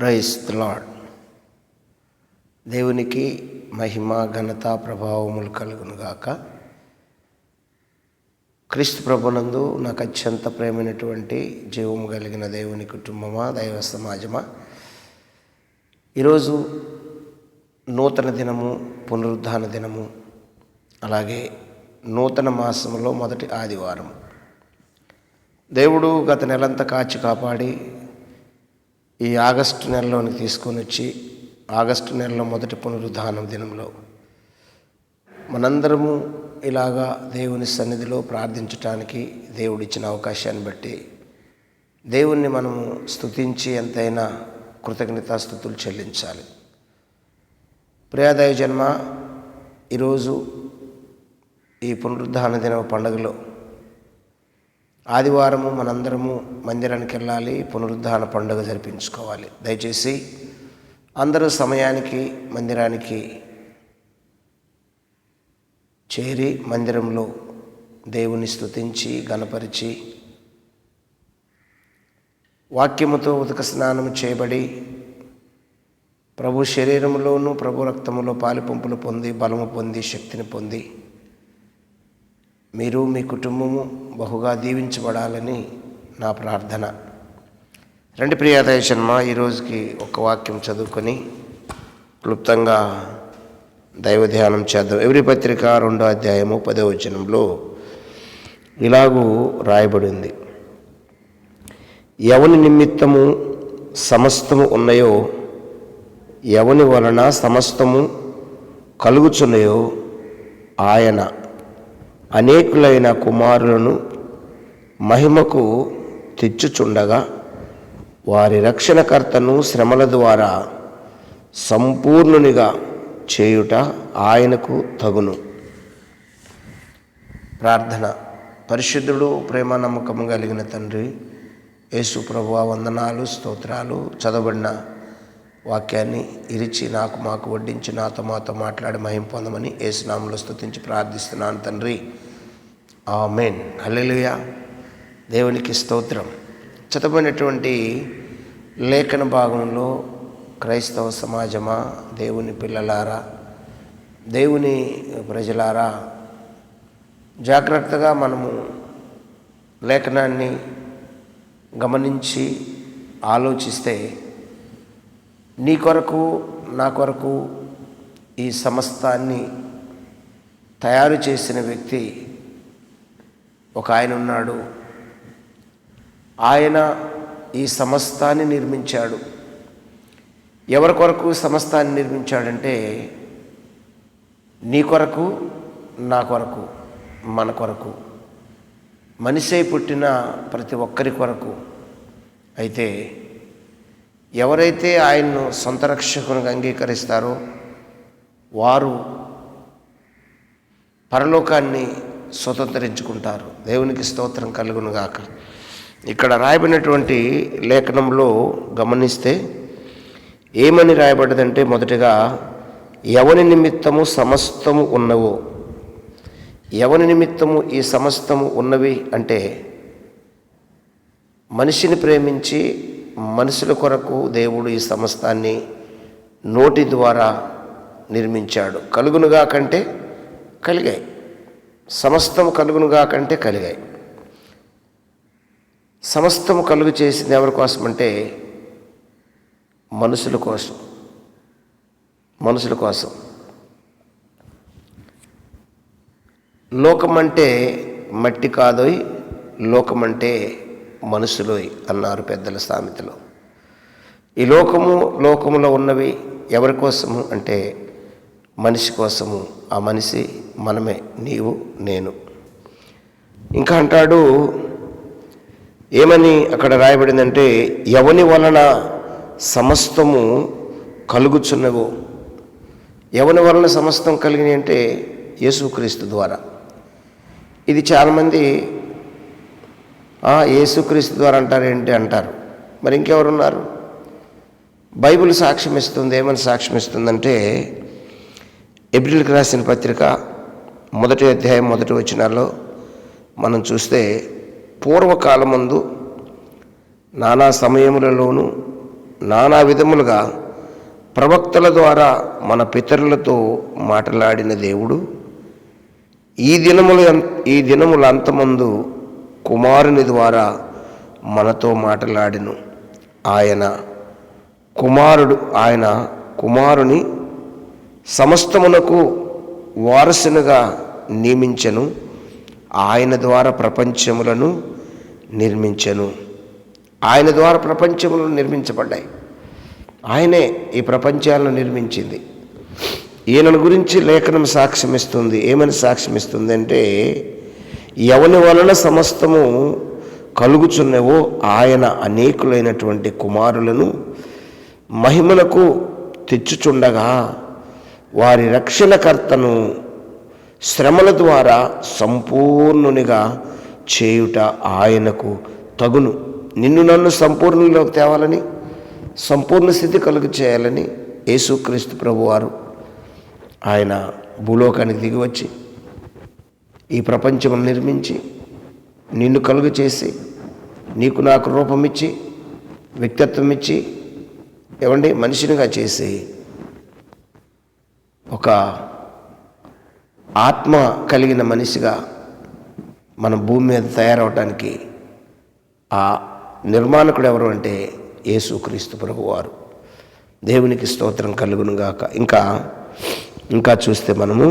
Price the lord దేవునికి మహిమ ఘనత ప్రభావములు కలుగునుగాక క్రీస్తు ప్రభునందు నాకు అత్యంత ప్రేమైనటువంటి జీవము కలిగిన దేవుని కుటుంబమా దైవ సమాజమా. ఈరోజు నూతన దినము పునరుద్ధాన దినము అలాగే నూతన మాసంలో మొదటి ఆదివారం దేవుడు గత నెలంతా కాచి కాపాడి ఈ ఆగస్టు నెలలోని తీసుకొని వచ్చి ఆగస్టు నెలలో మొదటి పునరుద్ధానం దినంలో మనందరము ఇలాగా దేవుని సన్నిధిలో ప్రార్థించటానికి దేవుడిచ్చిన అవకాశాన్ని బట్టి దేవుణ్ణి మనము స్తుతించి ఎంతైనా కృతజ్ఞతాస్థుతులు చెల్లించాలి. ప్రియాదయ జన్మ ఈరోజు ఈ పునరుద్ధాన దిన పండుగలో ఆదివారము మనందరము మందిరానికి వెళ్ళాలి పునరుద్ధాన పండుగ జరిపించుకోవాలి. దయచేసి అందరూ సమయానికి మందిరానికి చేరి మందిరంలో దేవుని స్తుతించి గణపరిచి వాక్యముతో ఉదక స్నానం చేయబడి ప్రభు శరీరంలోనూ ప్రభు రక్తములో పాలిపంపులు పొంది బలము పొంది శక్తిని పొంది మీరు మీ కుటుంబము బహుగా దీవించబడాలని నా ప్రార్థన. రెండు ప్రియాదయ శర్మ ఈరోజుకి ఒక వాక్యం చదువుకొని క్లుప్తంగా దైవ ధ్యానం చేద్దాం. ఎవరి పత్రిక రెండో అధ్యాయము పదో వచనంలో ఇలాగూ రాయబడింది. ఎవని నిమిత్తము సమస్తము ఉన్నాయో ఎవని వలన సమస్తము కలుగుచున్నాయో ఆయన అనేకులైన కుమారులను మహిమకు తెచ్చుచుండగా వారి రక్షణకర్తను శ్రమల ద్వారా సంపూర్ణునిగా చేయుట ఆయనకు తగును. ప్రార్థన. పరిశుద్ధుడు ప్రేమ నమ్మకం కలిగిన తండ్రి యేసు ప్రభు వందనాలు స్తోత్రాలు చదవబడిన వాక్యాన్ని ఇరిచి నాకు మాకు వడ్డించి నాతో మాతో మాట్లాడి మహిం పొందమని ఏసునామంలో స్తుతించి ప్రార్థిస్తున్నాను తండ్రి. ఆమెన్. హల్లెలుయా. దేవునికి స్తోత్రం. చదవబడినటువంటి లేఖన భాగంలో క్రైస్తవ సమాజమా? దేవుని పిల్లలారా? దేవుని ప్రజలారా? జాగ్రత్తగా మనము లేఖనాన్ని గమనించి ఆలోచిస్తే నీ కొరకు నా కొరకు ఈ సమస్తాన్ని తయారు చేసిన వ్యక్తి ఒక ఆయన ఉన్నాడు. ఆయన ఈ సమస్తాన్ని నిర్మించాడు. ఎవరి కొరకు సమస్తాన్ని నిర్మించాడంటే నీ కొరకు నా కొరకు మన కొరకు. మనిషే పుట్టిన ప్రతి ఒక్కరి కొరకు. అయితే ఎవరైతే ఆయన్ను సొంత రక్షకునిగా అంగీకరిస్తారో వారు పరలోకాన్ని స్వతంత్రించుకుంటారు. దేవునికి స్తోత్రం కలుగునుగాక. ఇక్కడ రాయబడినటువంటి లేఖనంలో గమనిస్తే ఏమని రాయబడ్డదంటే మొదటిగా ఎవని నిమిత్తము సమస్తము ఉన్నవో. ఎవని నిమిత్తము ఈ సమస్తము ఉన్నవి అంటే మనిషిని ప్రేమించి మనుషుల కొరకు దేవుడు ఈ సమస్తాన్ని నోటి ద్వారా నిర్మించాడు. కలుగునుగా కంటే కలిగాయి. సమస్తము కలుగునుగా కంటే కలిగాయి. సమస్తము కలుగు చేసింది ఎవరి కోసం అంటే మనుషుల కోసం. మనుషుల కోసం. లోకమంటే మట్టి కాదోయ్ లోకమంటే మనసులో అన్నారు పెద్దల సామెతలో. ఈ లోకము లోకములో ఉన్నవి ఎవరి కోసము అంటే మనిషి కోసము. ఆ మనిషి మనమే నీవు నేను. ఇంకా అంటాడు ఏమని అక్కడ రాయబడిందంటే ఎవని వలన సమస్తము కలుగుచున్నవో. ఎవని వలన సమస్తం కలిగినాయి అంటే యేసుక్రీస్తు ద్వారా. ఇది చాలామంది యేసుక్రీస్తు ద్వారా అంటారేంటి అంటారు? మరి ఇంకెవరున్నారు? బైబిల్ సాక్ష్యం ఇస్తుంది ఏమని సాక్ష్యం ఇస్తుందంటే ఏప్రిల్కి రాసిన పత్రిక మొదటి అధ్యాయం మొదటి వచనాల్లో మనం చూస్తే పూర్వకాలమందు నానా సమయములలోనూ నానా విధములుగా ప్రవక్తల ద్వారా మన పితరులతో మాట్లాడిన దేవుడు ఈ దినముల ఈ దినముల అంతమందు కుమారుని ద్వారా మనతో మాట్లాడిను. ఆయన కుమారుడు ఆయన కుమారుని సమస్తమునకు వారసునుగా నియమించెను. ఆయన ద్వారా ప్రపంచములను నిర్మించెను. ఆయన ద్వారా ప్రపంచములను నిర్మించబడ్డాయి. ఆయనే ఈ ప్రపంచాలను నిర్మించింది. ఈయనను గురించి లేఖనం సాక్ష్యమిస్తుంది. ఏమని సాక్ష్యమిస్తుంది అంటే ఎవని వలన సమస్తము కలుగుచున్నవో ఆయన అనేకులైనటువంటి కుమారులను మహిమలకు తెచ్చుచుండగా వారి రక్షణకర్తను శ్రమల ద్వారా సంపూర్ణునిగా చేయుట ఆయనకు తగును. నిన్ను నన్ను సంపూర్ణలోకి తేవాలని సంపూర్ణ స్థితి కలుగు చేయాలని యేసుక్రీస్తు ప్రభువారు ఆయన భూలోకానికి దిగి వచ్చి ఈ ప్రపంచం నిర్మించి నిన్ను కలుగు చేసి నీకు నాకు రూపం ఇచ్చి వ్యక్తిత్వం ఇచ్చి ఏమండి మనిషినిగా చేసి ఒక ఆత్మ కలిగిన మనిషిగా మన భూమి మీద తయారవటానికి ఆ నిర్మాణకుడు ఎవరు అంటే యేసుక్రీస్తు ప్రభువారు. దేవునికి స్తోత్రం కలుగును గాక ఇంకా ఇంకా చూస్తే మనము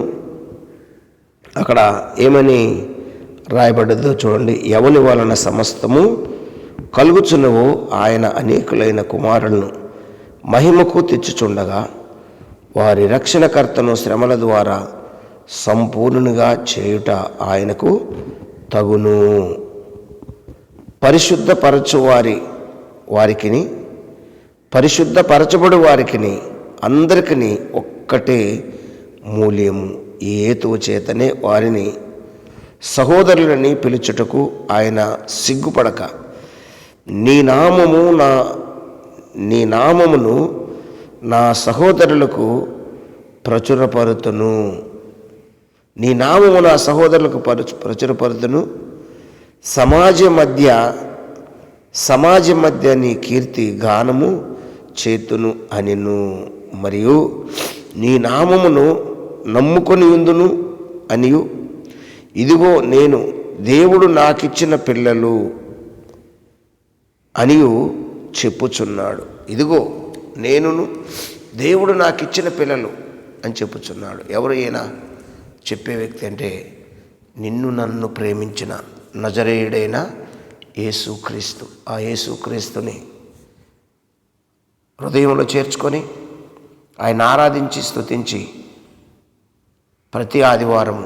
అక్కడ ఏమని రాయబడ్డదో చూడండి. ఎవని వలన సమస్తము కలుగుచున్నవో ఆయన అనేకులైన కుమారులను మహిమకు తెచ్చుచుండగా వారి రక్షణకర్తను శ్రమల ద్వారా సంపూర్ణునిగా చేయుట ఆయనకు తగును. పరిశుద్ధపరచు వారి వారికిని పరిశుద్ధపరచబడు వారికిని అందరికీ ఒక్కటే మూల్యము. ఈ హేతువు చేతనే వారిని సహోదరులని పిలుచుటకు ఆయన సిగ్గుపడక. నీ నామము నా నీ నామమును నా సహోదరులకు ప్రచురపరుతును. నీ నామము నా సహోదరులకు పరచు ప్రచురపరుతును. సమాజ మధ్య సమాజ మధ్య నీ కీర్తి గానము చేతును అనిను. మరియు నీ నామమును నమ్ముకొని ఉందును అనియు. ఇదిగో నేను దేవుడు నాకిచ్చిన పిల్లలు అనియు చెప్పుచున్నాడు. ఇదిగో నేనును దేవుడు నాకిచ్చిన పిల్లలు అని చెప్పుచున్నాడు. ఎవరు ఈయన? చెప్పే వ్యక్తి అంటే నిన్ను నన్ను ప్రేమించిన నజరేయుడైన యేసుక్రీస్తు. ఆ యేసుక్రీస్తుని హృదయంలో చేర్చుకొని ఆయన ఆరాధించి స్తుతించి ప్రతి ఆదివారం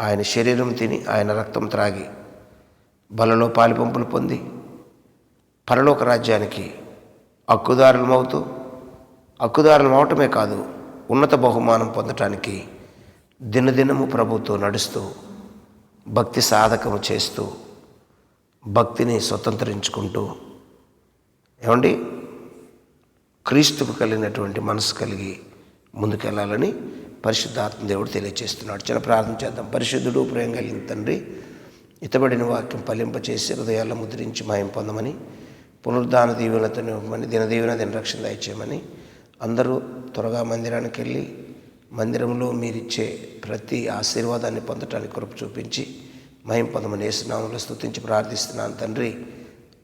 ఆయన శరీరం తిని ఆయన రక్తం త్రాగి బలలో పాలిపంపులు పొంది పరలోక రాజ్యానికి హక్కుదారులమవుతూ హక్కుదారులమవటమే కాదు ఉన్నత బహుమానం పొందటానికి దినదినము ప్రభుతో నడుస్తూ భక్తి సాధకము చేస్తూ భక్తిని స్వతంత్రించుకుంటూ ఏమండి? క్రీస్తుకు కలిగినటువంటి మనసు కలిగి ముందుకెళ్ళాలని పరిశుద్ధాత్మ దేవుడు తెలియజేస్తున్నాడు చిన్న ప్రార్థన చేద్దాం. పరిశుద్ధుడు ప్రేమ కలిగిన తండ్రి ఇతబడిన వాక్యం ఫలింపచేసి హృదయాల్లో ముద్రించి మాయం పొందమని పునరుద్ధాన దీవెనతో ఇవ్వమని దినదీవెన దిన రక్షణ దయచేయమని అందరూ త్వరగా మందిరానికి వెళ్ళి మందిరంలో మీరిచ్చే ప్రతి ఆశీర్వాదాన్ని పొందటానికి కృప చూపించి మహిం పొందమని వేస్తున్నాములు స్తుతించి ప్రార్థిస్తున్నాను తండ్రి.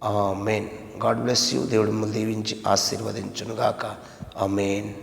ఆ మెయిన్ గాడ్ బ్లెస్ యూ. దేవుడు మిమ్మల్ని దీవించి ఆశీర్వదించునుగాక. ఆ మెయిన్